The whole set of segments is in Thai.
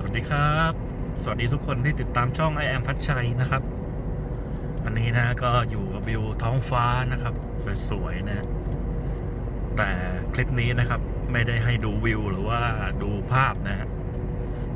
สวัสดีครับ สวัสดีทุกคนที่ติดตามช่อง I am พัชชัยนะครับ อันนี้นะก็อยู่กับวิวท้องฟ้านะครับ สวยๆนะ แต่คลิปนี้นะครับ ไม่ได้ให้ดูวิวหรือว่าดูภาพนะฮะ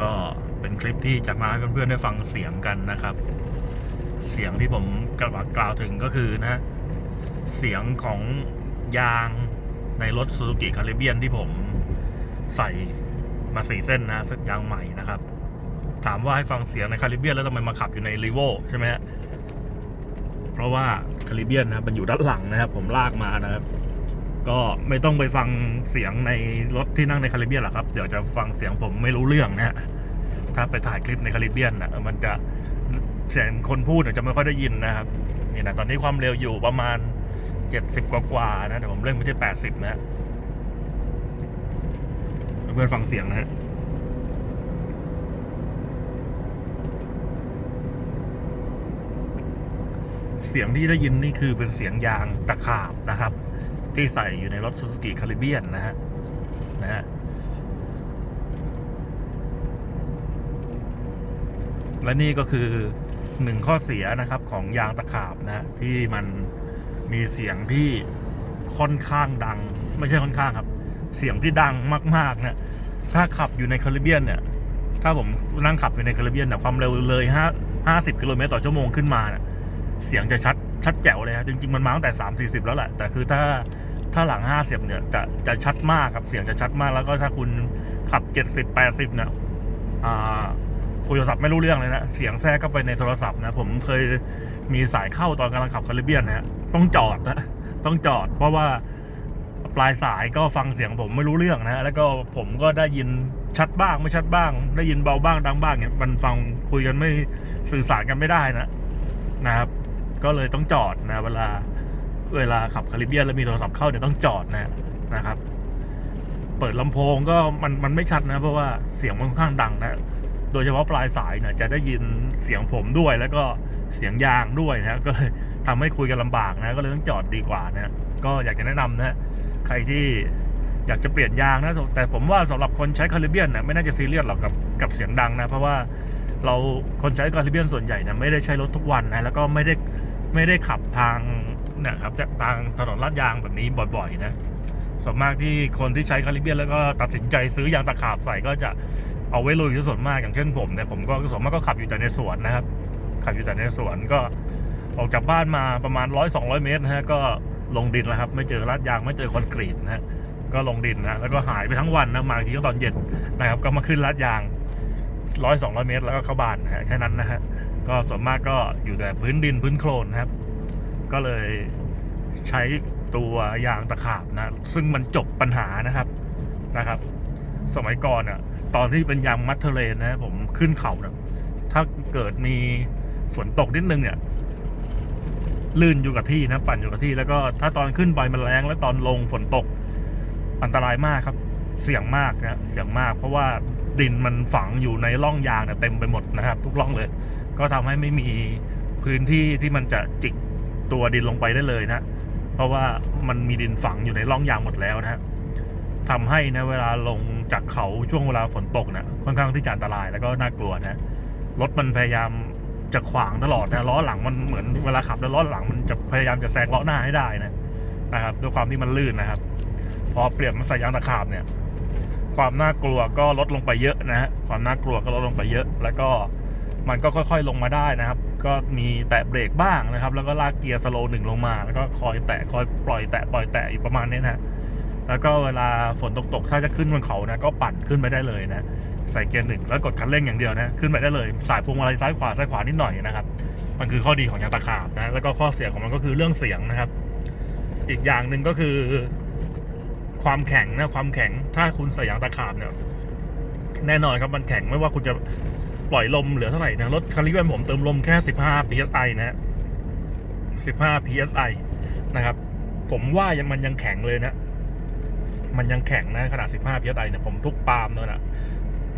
ก็เป็นคลิปที่จะมาให้เพื่อนๆได้ฟังเสียงกันนะครับ เสียงที่ผมกล่าวกล่าวถึงก็คือนะฮะเสียงของยางในรถ Suzuki Caribbean ที่ผมใส่ มาสี่เส้นนะเส้นยางใหม่นะครับ ถามว่าให้ฟังเสียงในคาริเบียนแล้วทำไมมาขับอยู่ในรีโวใช่ไหมฮะเพราะว่าคาริเบียนนะมันอยู่ด้านหลังนะครับ ผมลากมานะครับ ก็ไม่ต้องไปฟังเสียงในรถที่นั่งในคาริเบียนหรอกครับ เดี๋ยวจะฟังเสียงผมไม่รู้เรื่องนะฮะถ้าไปถ่ายคลิปในคาริเบียนนะมันจะเสียงคนพูดเนี่ยจะไม่ค่อยได้ยินนะครับนี่นะตอนนี้ความเร็วอยู่ประมาณ 70 กว่าๆนะแต่ผมเร่งไม่ใช่80 นะ เพื่อนๆฟังเสียงนะฮะเสียงที่ได้ยินนี่คือเป็นเสียงยางตะขาบนะครับ ที่ใส่อยู่ในรถ Suzuki Caribbean นะฮะนะฮะและนี่ก็คือหนึ่งข้อเสียนะครับของยางตะขาบนะฮะที่มันมีเสียงที่ค่อนข้างดัง ไม่ใช่ค่อนข้างครับ เสียงที่ดังมากๆนะถ้าขับอยู่ในคาริเบียนเนี่ย ถ้าผมนั่งขับอยู่ในคาริเบียนเนี่ยความเร็วเลยห้าห้าสิบกิโลเมตรต่อชั่วโมงขึ้นมาเนี่ยเสียงจะชัดชัดแจ๋วเลยครับจริงๆมันมาตั้งแต่3 4 0แล้วแหละแต่คือถ้าถ้าหลัง50เนี่ยจะจะชัดมากครับเสียงจะชัดมากแล้วก็ถ้าคุณขับ70 80เนี่ยอ่าคุยโทรศัพท์ไม่รู้เรื่องเลยนะ เสียงแทรกเข้าไปในโทรศัพท์นะ ผมเคยมีสายเข้าตอนกำลังขับคาริเบียนนะฮะต้องจอดนะ ต้องจอด เพราะว่า ปลายสายก็ฟังเสียงผมไม่รู้เรื่องนะฮะแล้วก็ผมก็ได้ยินชัดบ้างไม่ชัดบ้าง ได้ยินเบาบ้างดังบ้างเนี่ยมันฟังคุยกันไม่สื่อสารกันไม่ได้นะนะครับ ก็เลยต้องจอดนะเวลาเวลาขับคาริเบียนแล้วมีโทรศัพท์เข้าเนี่ยต้องจอดนะนะครับ เปิดลำโพงก็มันมันไม่ชัดนะ เพราะว่าเสียงมันค่อนข้างดังนะโดยเฉพาะปลายสายเนี่ยจะได้ยินเสียงผมด้วยแล้วก็เสียงยางด้วยนะก็เลยทำให้คุยกันลำบากนะ ก็เลยต้องจอดดีกว่านะก็อยากจะแนะนำนะ ใครที่อยากจะเปลี่ยนยางนะแต่ผมว่าสำหรับคนใช้คาริเบียนนะไม่น่าจะซีเรียสหรอกกับกับเสียงดังนะ เพราะว่าเราคนใช้คาริเบียนส่วนใหญ่เนี่ยไม่ได้ใช้รถทุกวันนะแล้วก็ไม่ได้ไม่ได้ขับทางเนี่ยครับจากทางถนนลาดยางแบบนี้บ่อยๆนะส่วนมากที่คนที่ใช้คาริเบียนแล้วก็ตัดสินใจซื้อยางตะขาบใส่ก็จะเอาไว้ลุยที่ส่วนมากอย่างเช่นผมเนี่ยผมก็ส่วนมากก็ขับอยู่แต่ในสวนนะครับขับอยู่แต่ในสวนก็ออกจากบ้านมาประมาณร้อยสองร้อยเมตรนะฮะก็ ลงดินแล้วครับ ไม่เจอลาดยางไม่เจอคอนกรีตนะฮะก็ลงดินนะแล้วก็หายไปทั้งวันนะมาทีก็ตอนเย็นนะครับ ก็มาขึ้นลาดยางร้อยสองร้อยเมตร แล้วก็เข้าบ้านนะฮะแค่นั้นนะฮะก็ส่วนมากก็อยู่แต่พื้นดินพื้นโคลนนะครับ ก็เลยใช้ตัวยางตะขาบนะ ซึ่งมันจบปัญหานะครับนะครับ สมัยก่อนอะตอนที่เป็นยางมัดเทเลนนะผมขึ้นเขานะถ้าเกิดมีฝนตกนิดนึงเนี่ย ลื่นอยู่กับที่นะปั่นอยู่กับที่ แล้วก็ถ้าตอนขึ้นไปมันแรงแล้วตอนลงฝนตก อันตรายมากครับ เสี่ยงมากนะเสี่ยงมาก เพราะว่าดินมันฝังอยู่ในร่องยางเนี่ยเต็มไปหมดนะครับ ทุกร่องเลย ก็ทำให้ไม่มีพื้นที่ที่มันจะจิกตัวดินลงไปได้เลยนะเพราะว่ามันมีดินฝังอยู่ในร่องยางหมดแล้วนะฮะทำให้นะเวลาลงจากเขาช่วงเวลาฝนตกนะค่อนข้างที่จะอันตรายแล้วก็น่ากลัวนะรถมันพยายาม จะขวางตลอดนะล้อหลังมันเหมือนเวลาขับแล้วล้อหลังมันจะพยายามจะแซงล้อหน้าให้ได้นะนะครับด้วยความที่มันลื่นนะครับ พอเปลี่ยนมาใส่ยางตะขาบเนี่ย ความน่ากลัวก็ลดลงไปเยอะนะฮะความน่ากลัวก็ลดลงไปเยอะ แล้วก็มันก็ค่อยๆลงมาได้นะครับ ก็มีแตะเบรกบ้างนะครับ แล้วก็ลากเกียร์สโลว์หนึ่งลงมา แล้วก็คอยแตะคอยปล่อยแตะปล่อยแตะอยู่ประมาณนี้นะแล้วก็เวลาฝนตกๆถ้าจะขึ้นบนเขานะก็ปั่นขึ้นไปได้เลยนะ ใส่เกียร์หนึ่งแล้วกดคันเร่งอย่างเดียวนะขึ้นไปได้เลยสายพวงมาลัยซ้ายขวาซ้ายขวานิดหน่อยนะครับมันคือข้อดีของยางตะขาบนะแล้วก็ข้อเสียของมันก็คือเรื่องเสียงนะครับ อีกอย่างหนึ่งก็คือ ความแข็งนะความแข็งถ้าคุณใส่ยางตะขาบเนี่ยแน่นอนครับมันแข็งไม่ว่าคุณจะปล่อยลมเหลือเท่าไหร่นะรถคาริเบียนผมเติมลมแค่ 15 psi นะ 15 psi นะครับ ผมว่ายังมันยังแข็งเลยนะ มันยังแข็งนะขนาด 15 psi เนี่ยผมทุกปาล์มเนี่ยนะ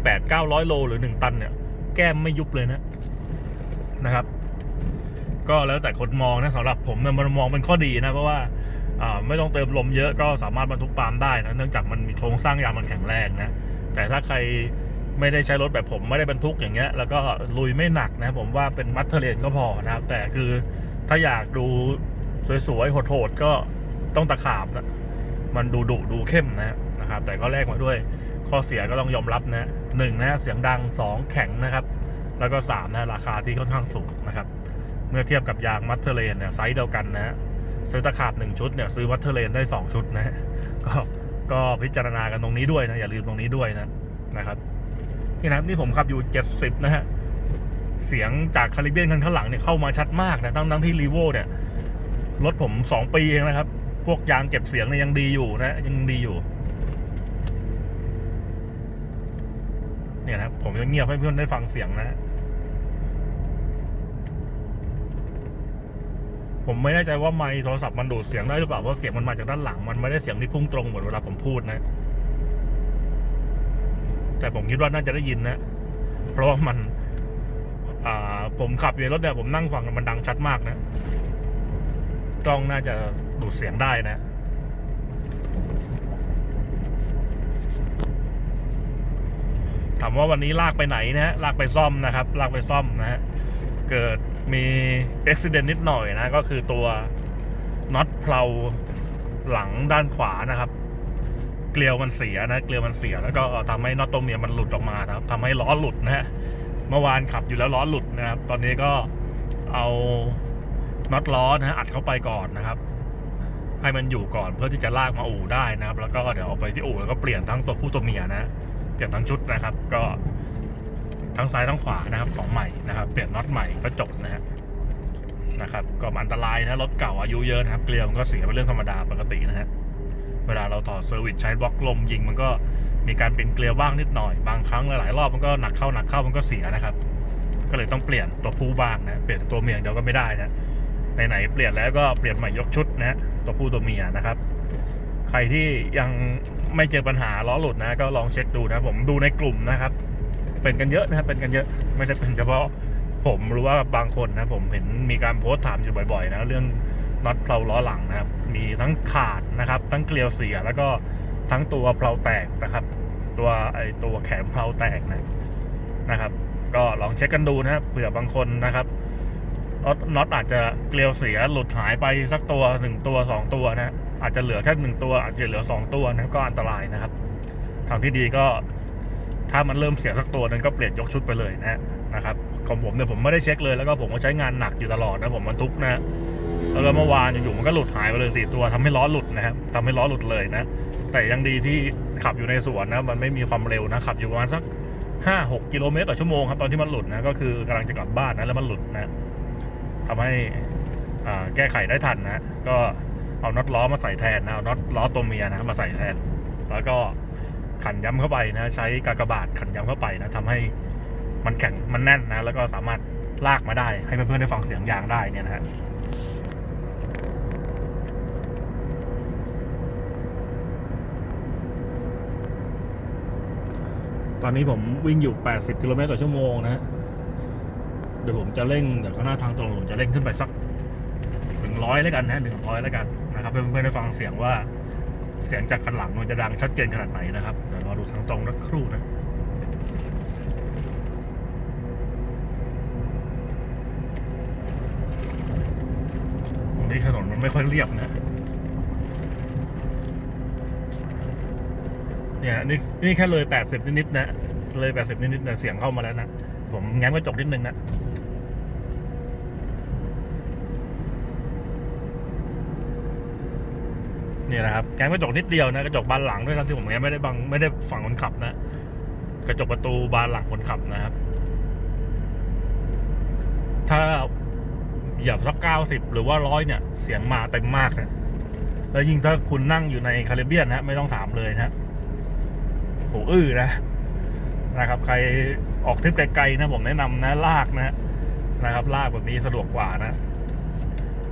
8 900โลหรือ1ตันเนี่ย แก้มไม่ยุบเลยนะนะครับ ก็แล้วแต่คนมองนะสำหรับผมเนี่ยมันมองเป็นข้อดีนะ เพราะว่าไม่ต้องเติมลมเยอะก็สามารถบรรทุกปาล์มได้นะเนื่องจากมันมีโครงสร้างยางมันแข็งแรงนะแต่ถ้าใครไม่ได้ใช้รถแบบผมไม่ได้บรรทุกอย่างเงี้ย แล้วก็ลุยไม่หนักนะผมว่าเป็นมัตเทอร์เลนก็พอนะครับ แต่คือถ้าอยากดูสวยๆโหดๆก็ต้องตะขาบนะมันดูดุดูเข้มนะนะครับ แต่ก็แลกมาด้วย ข้อเสียก็ต้องยอมรับนะหนึ่งนะเสียงดังสองแข็งนะครับ แล้วก็สามนะราคาที่ค่อนข้างสูงนะครับ เมื่อเทียบกับยางมัตเทอร์เลนเนี่ยไซส์เดียวกันนะซื้อตะขาบหนึ่งชุดเนี่ยซื้อมัตเทอร์เลนได้สองชุดนะก็ก็พิจารณากันตรงนี้ด้วยนะอย่าลืมตรงนี้ด้วยนะนะครับนี่นะนี่ผมขับอยู่ 70 นะฮะเสียงจากคาริเบียนคันข้างหลังเนี่ยเข้ามาชัดมากนะตั้งตั้งที่รีโวเนี่ยรถผม 2 ปีเองนะครับ พวกยางเก็บเสียงเนี่ยยังดีอยู่นะยังดีอยู่ เนี่ยนะผมจะเงียบให้เพื่อนได้ฟังเสียงนะผมไม่แน่ใจว่าไมค์โทรศัพท์มันดูดเสียงได้หรือเปล่าเพราะเสียงมันมาจากด้านหลัง มันไม่ได้เสียงที่พุ่งตรงเหมือนเวลาผมพูดนะ แต่ผมคิดว่าน่าจะได้ยินนะ เพราะว่ามัน อ่า ผมขับอยู่ในรถเนี่ยผมนั่งฟังมันดังชัดมากนะกล้องน่าจะดูดเสียงได้นะ ถามว่าวันนี้ลากไปไหนนะฮะลากไปซ่อมนะครับ ลากไปซ่อมนะฮะเกิดมีอุบิเหตุนิดหน่อยนะ ก็คือตัวน็อตเพลาหลังด้านขวานะครับ เกลียวมันเสียนะเกลียวมันเสียแล้วก็ทำให้น็อตตัวเมียมันหลุดออกมานะครับทำให้ล้อหลุดนะฮะเมื่อวานขับอยู่แล้วล้อหลุดนะครับ ตอนนี้ก็เอาน็อตล้อนะฮะอัดเข้าไปก่อนนะครับ ให้มันอยู่ก่อนเพื่อที่จะลากมาอู่ได้นะครับ แล้วก็เดี๋ยวเอาไปที่อู่แล้วก็เปลี่ยนทั้งตัวผู้ตัวเมียนะ เปลี่ยนทั้งชุดนะครับ ก็ทั้งซ้ายทั้งขวานะครับ ของใหม่นะครับ เปลี่ยนน็อตใหม่ก็จบนะฮะนะครับก็อันตรายนะรถเก่าอายุเยอะนะครับเกลียวมันก็เสียเป็นเรื่องธรรมดาปกตินะฮะเวลาเราถอเซอร์วิสใช้บล็อกลมยิงมันก็มีการเปลี่ยนเกลียวบ้างนิดหน่อยบางครั้งหลายๆรอบมันก็หนักเข้าหนักเข้ามันก็เสียนะครับ ก็เลยต้องเปลี่ยนตัวผู้บ้างนะเปลี่ยนตัวเมียเดียวก็ไม่ได้นะไหนๆเปลี่ยนแล้วก็เปลี่ยนใหม่ยกชุดนะฮะตัวผู้ตัวเมียนะครับ ใครที่ยังไม่เจอปัญหาล้อหลุดนะ ก็ลองเช็คดูนะผมดูในกลุ่มนะครับ เป็นกันเยอะนะครับเป็นกันเยอะไม่ได้เป็นเฉพาะผมหรือว่าบางคนนะผมเห็นมีการโพสต์ถามอยู่บ่อยๆ นะเรื่องน็อตเพลาล้อหลังนะครับ มีทั้งขาดนะครับ ทั้งเกลียวเสียแล้วก็ทั้งตัวเพลาแตกนะครับ ตัวไอตัวแขนเพลาแตกนะนะครับ ก็ลองเช็คกันดูนะครับเผื่อบางคนนะครับน็อตน็อตอาจจะเกลียวเสียหลุดหายไปสักตัวหนึ่งตัวสองตัวนะ อาจจะเหลือแค่หนึ่งตัว อาจจะเหลือสองตัวนะก็อันตรายนะครับ ทางที่ดีก็ถ้ามันเริ่มเสียสักตัวหนึงก็เปลี่ยนยกชุดไปเลยนะนะครับของผมเนี่ยผมไม่ได้เช็คเลยแล้วก็ผมก็ใช้งานหนักอยู่ตลอดนะผมบรรทุกนะแล้วก็เมื่อวานอยู่ๆมันก็หลุดหายไปเลยสี่ตัวทำให้ล้อหลุดนะครับทำให้ล้อหลุดเลยนะ แต่ยังดีที่ขับอยู่ในสวนนะมันไม่มีความเร็วนะขับอยู่ประมาณสักห้าหกกิโลเมตรต่อชั่วโมงครับตอนที่มันหลุดนะก็คือกำลังจะกลับบ้านนะแล้วมันหลุดนะทำให้แก้ไขได้ทันนะ ก็ เอาน็อตล้อมาใส่แทนนะเอาน็อตล้อตัวเมียนะมาใส่แทน แล้วก็ขันย้ำเข้าไปนะ ใช้กากบาทขันย้ำเข้าไปนะทำให้มันแข็งมันแน่นนะ แล้วก็สามารถลากมาได้ ให้เพื่อนๆได้ฟังเสียงยางได้เนี่ยนะฮะตอนนี้ผมวิ่งอยู่ 80 กิโลเมตรต่อชั่วโมงนะฮะเดี๋ยวผมจะเร่ง เดี๋ยวข้างหน้าทางตรงผมจะเร่งขึ้นไปสักถึงร้อยแล้วกันนะหนึ่งร้อยแล้วกัน นะครับเพื่อนๆได้ฟังเสียงว่าเสียงจากคันหลังมันจะดังชัดเจนขนาดไหนนะครับเดี๋ยวรอดูทางตรงนักครู่นะตรงนี้ถนนมันไม่ค่อยเรียบนะเนี่ยนี่นี่แค่เลย80นิดๆนะเลย80นิดๆนะเสียงเข้ามาแล้วนะผมแง้มกระจกนิดนึงนะ นี่นะครับแง้มกระจกนิดเดียวนะกระจกบานหลังด้วยนะที่ผมแง้มไม่ได้บังไม่ได้ฝั่งคนขับนะ กระจกประตูบานหลังคนขับนะครับ ถ้าเหยียบสักเก้าสิบหรือว่าร้อยเนี่ย เสียงมาเต็มมากนะแล้วยิ่งถ้าคุณนั่งอยู่ในคาริเบียนนะไม่ต้องถามเลยนะโหอื้อนะนะครับ ใครออกทริปไกลๆนะผมแนะนำนะ ลากนะนะครับ ลากแบบนี้สะดวกกว่านะ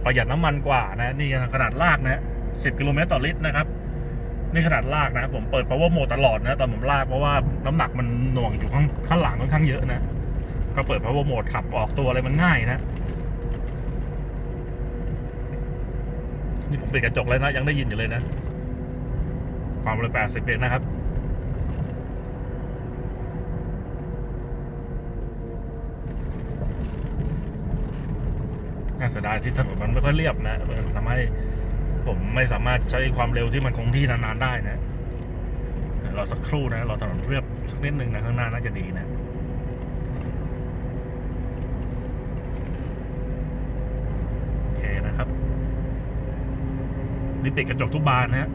ประหยัดน้ำมันกว่านะ นี่ขนาดลากนะ 10 กิโลเมตรต่อลิตรนะครับ นี่ขนาดลากนะผมเปิด power mode ตลอดนะตอนผมลากเพราะว่าน้ำหนักมันหน่วงอยู่ข้างข้างหลังค่อนข้างเยอะนะ ก็เปิด power mode ขับออกตัวอะไรมันง่ายนะ นี่ผมปิดกระจกแล้วนะ ยังได้ยินอยู่เลยนะ ความเร็ว80เองนะครับน่าเสียดายที่ถนนมันไม่ค่อยเรียบนะทำให้ ผมไม่สามารถใช้ความเร็วที่มันคงที่นานๆได้นะเราสักครู่นะ เราถนนเรียบสักนิดหนึ่งนะข้างหน้าน่าจะดีนะโอเคนะครับ นี่ติดกระจกทุกบานนะฮะ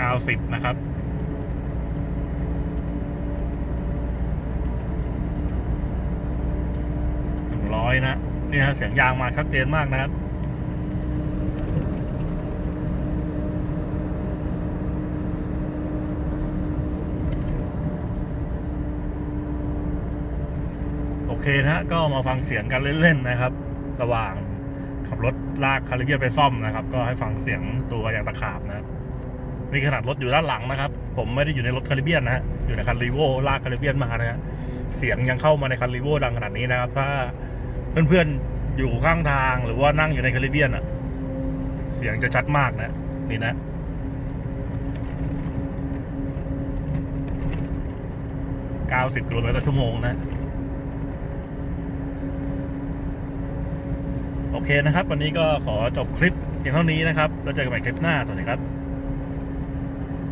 90 นะครับหนึ่งร้อยนะ นี่ฮะเสียงยางมาชัดเจนมากนะครับ เคนะ ก็มาฟังเสียงกันเล่นๆนะครับ ระหว่างขับรถลากคาริเบียนไปซ่อมนะครับ ก็ให้ฟังเสียงตัวยางตะขาบนะครับนี่ขนาดรถอยู่ด้านหลังนะครับ ผมไม่ได้อยู่ในรถคาริเบียนนะฮะอยู่ในคันรีโวลากคาริเบียนมานะฮะเสียงยังเข้ามาในคันรีโวดังขนาดนี้นะครับ ถ้าเพื่อนๆอยู่ข้างทางหรือว่านั่งอยู่ในคาริเบียนอะ เสียงจะชัดมากนะนี่นะ90กิโลเมตรต่อชั่วโมงนะ โอเคนะครับ วันนี้ก็ขอจบคลิปเพียงเท่านี้นะครับ แล้วเจอกันใหม่คลิปหน้า สวัสดีครับ